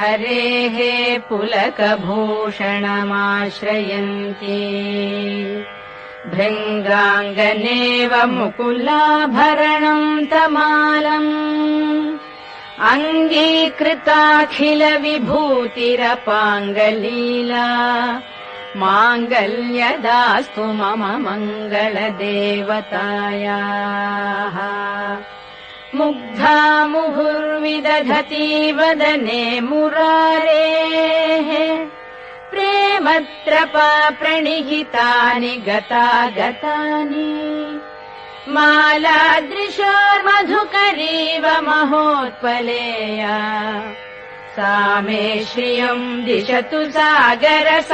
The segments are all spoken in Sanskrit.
हरेः पुलकभूषणमाश्रयन्ति। भृङ्गाङ्गनेव मुकुलाभरणम् तमालम्। अङ्गीकृताखिलविभूतिरपाङ्गलीला। माङ्गल्यदास्तु मम मङ्गलदेवतायाः मुग्धा मुहुर्विदधती वदने मुरारेः प्रेमत्रपा प्रणिहितानि गता गतानि मालादृशोर्मधुकरीव महोत्पलेया सा मे श्रियम् दिशतु सागरसम्भवायाः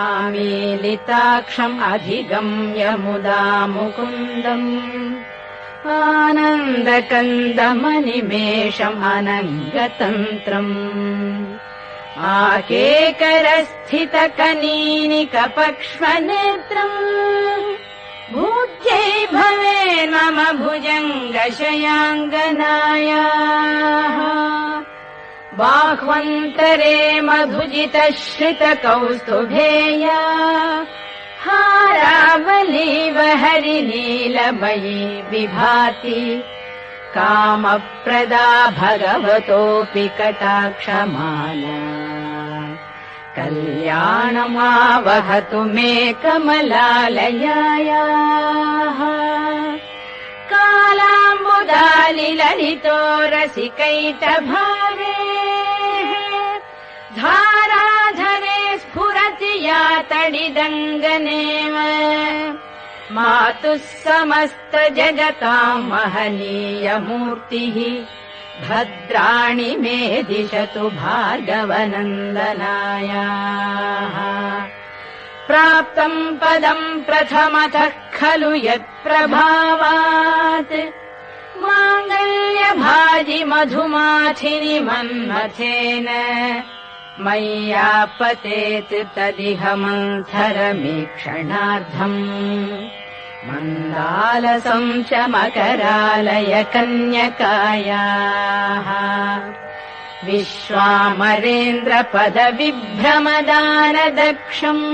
आमीलिताक्षम् अधिगम्य मुदा मुकुन्दम् आनन्दकन्दमनिमेषम् अनङ्गतन्त्रम् आकेकरस्थितकनीनिकपक्ष्मनेत्रम् भूत्यै मम भुजङ्गशयाङ्गनायाः बाह्वन्तरे मधुजितश्रितकौस्तुभेया। हारावलीव हरिनीलमयी विभाति। कामप्रदा भगवतोऽपि कटाक्षमाला कल्याणमावहतु मे कमलालयायाः। कालाम्बुदालिललितो रसिकैटभावे धाराधरे स्फुरति या तडिदङ्गनेव। मातुः समस्त जगताम् महनीयमूर्तिः भद्राणि मे दिशतु भार्गवनन्दनायाः। प्राप्तम् पदम् प्रथमतः खलु यत्प्रभावात् माङ्गल्यभाजि मधुमाथिनि मन्मथेन मय्यापतेत् तदिह मन्थरमीक्षणार्थम् मन्दालसम् च मकरालय कन्यकायाः विश्वामरेन्द्रपदविभ्रमदानदक्षम्।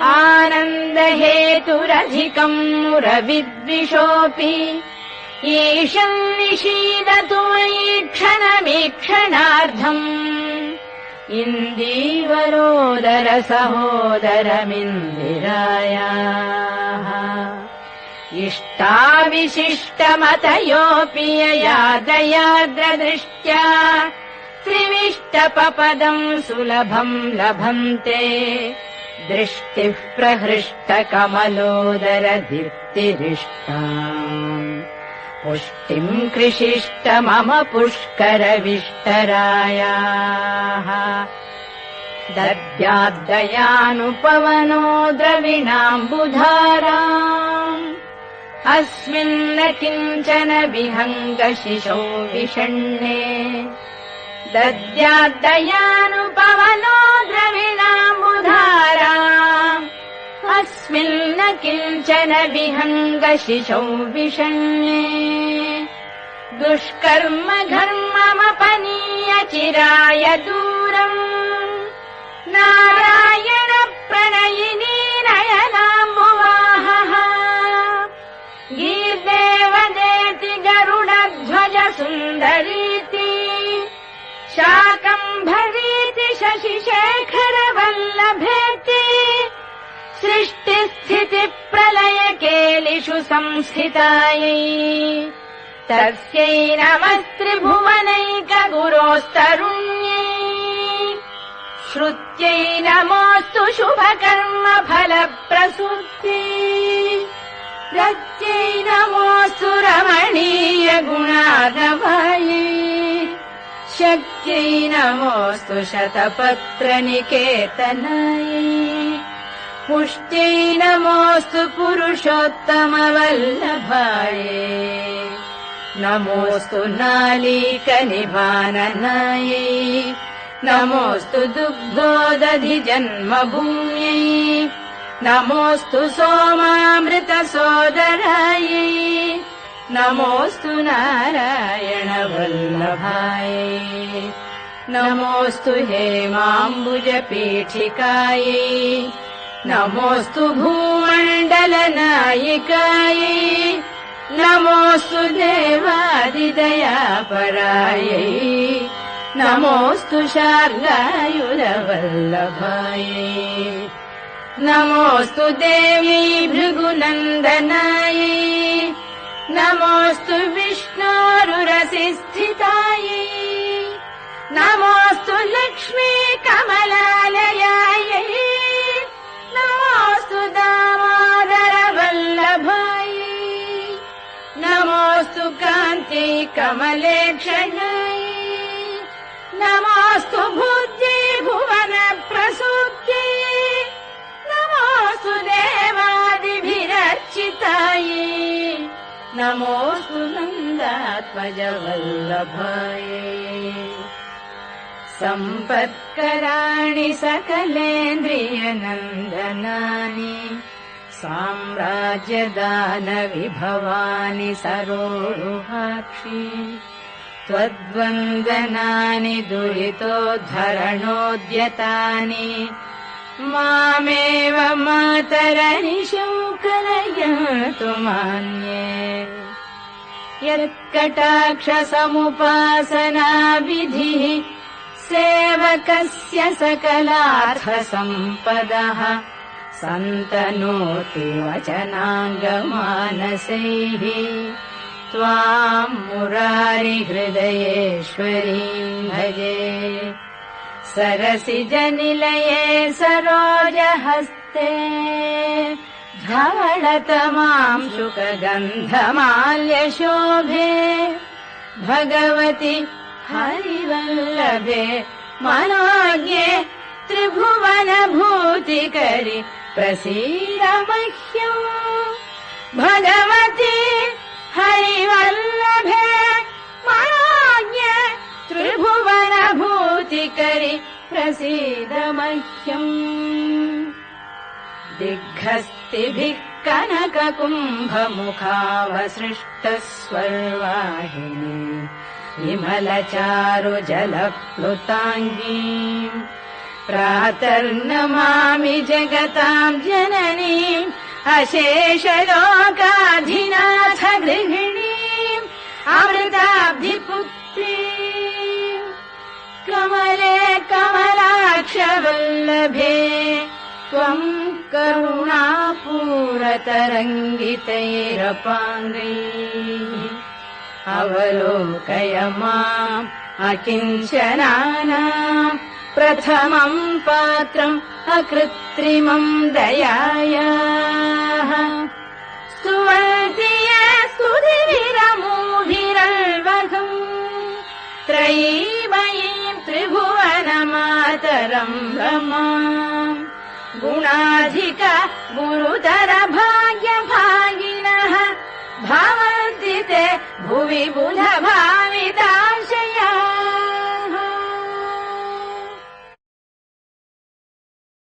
आनन्दहेतुरधिकम् मुरविद्विषोऽपि। ईशम् निषीदतु मयि क्षणमीक्षणार्धम् इन्दीवरोदर सहोदरमिन्दिरायाः इष्टाविशिष्टमतयोऽपि यया दयाद्रदृष्ट्या त्रिविष्टपपदम् सुलभम् लभन्ते। दृष्टिः प्रहृष्टकमलोदर दीप्तिरिष्टा पुष्टिम् कृषिष्ट मम पुष्करविष्टरायाः। दद्याद्दयानुपवनो द्रविणाम्बुधाराम्। अस्मिन्न किञ्चन विहङ्गशिशौ विषण्णे। दद्याद्दयानुपवनो द्रविणाम्बुधाराम् अस्मिन्न किञ्चन विहङ्गशिशौ विषण्णे दुष्कर्म घर्ममपनीय चिराय दूरम्। नारायण प्रणयिनी नयनाम्बुवाहः। गीर्देवदेति गरुडध्वज सुन्दरीति शाकम्भरीति शशिशेखर सृष्टिस्थितिप्रलयकेलिषु संस्थितायै। तस्यै नमस्त्रिभुवनैकगुरोस्तरुण्यै श्रुत्यै नमोऽस्तु शुभकर्म फलप्रसूत्यै प्रत्यै नमोऽस्तु रमणीय गुणार्णवायै शक्त्यै नमोऽस्तु शतपत्रनिकेतनायै पुष्ट्यै नमोऽस्तु पुरुषोत्तमवल्लभाये। नमोऽस्तु नालीकनिभाननायै। नमोऽस्तु दुग्धोदधि जन्मभूम्यै नमोऽस्तु सोमामृतसोदरायै। नमोऽस्तु नारायण वल्लभायै नमोऽस्तु हेमाम्बुजपीठिकायै नमोऽस्तु भूमण्डलनायिकायै नमोऽस्तु देवादिदयापरायै नमोऽस्तु शार्गायुरवल्लभायै नमोऽस्तु देवी भृगुनन्दनायै नमोऽस्तु विष्णोरुरसि स्थितायै नमोऽस्तु लक्ष्मी कमलालयायै कान्त्यै कमलेक्षणायै नमोऽस्तु भूत्यै भुवन प्रसूत्यै नमोऽस्तु देवादिभिरर्चितायै। नमोऽस्तु नन्दात्मज सम्पत्कराणि सकलेन्द्रियनन्दनानि साम्राज्यदानविभवानि सरोरुहाक्षि त्वद्वन्दनानि दुरितोद्धरणोद्यतानि मामेव मातरनिशङ्करयतु मान्ये। यत्कटाक्षसमुपासनाविधिः सेवकस्य सकलार्थसम्पदः सन्तनोति वचनाङ्गमानसैः त्वाम् मुरारिहृदयेश्वरीम् भजे। सरसिजनिलये सरोजहस्ते धवळतमाम् शुकगन्धमाल्यशोभे। भगवति हरिवल्लभे मनोज्ञे त्रिभुवनभूतिकरि प्रसीद मह्यम् भगवति हरिवल्लभे मनोज्ञे त्रिभुवनभूतिकरि प्रसीद मह्यम् दिग्घस्तिभिः कनककुम्भमुखावसृष्टः स्वर्वाहिनी विमलचारु जलप्लुताङ्गी प्रातर्नमामि जगताम् जननीम् अशेषलोकाधिनाथ गृहिणीम् अमृताब्धिपुत्री कमले कमलाक्षवल्लभे त्वम् करुणापूरतरङ्गितैरपाङ्गैः अवलोकय माम् अकिञ्चनानाम् प्रथमम् पात्रम् अकृत्रिमम् दयायाः। स्तुवन्ति स्तुतिविरमूभिरल्वघम् त्रयीमयीम् त्रिभुवनमातरम् रमाम् गुणाधिक गुरुतर भाग्यभागिनः भवन्ति ते भुवि बुध भाविता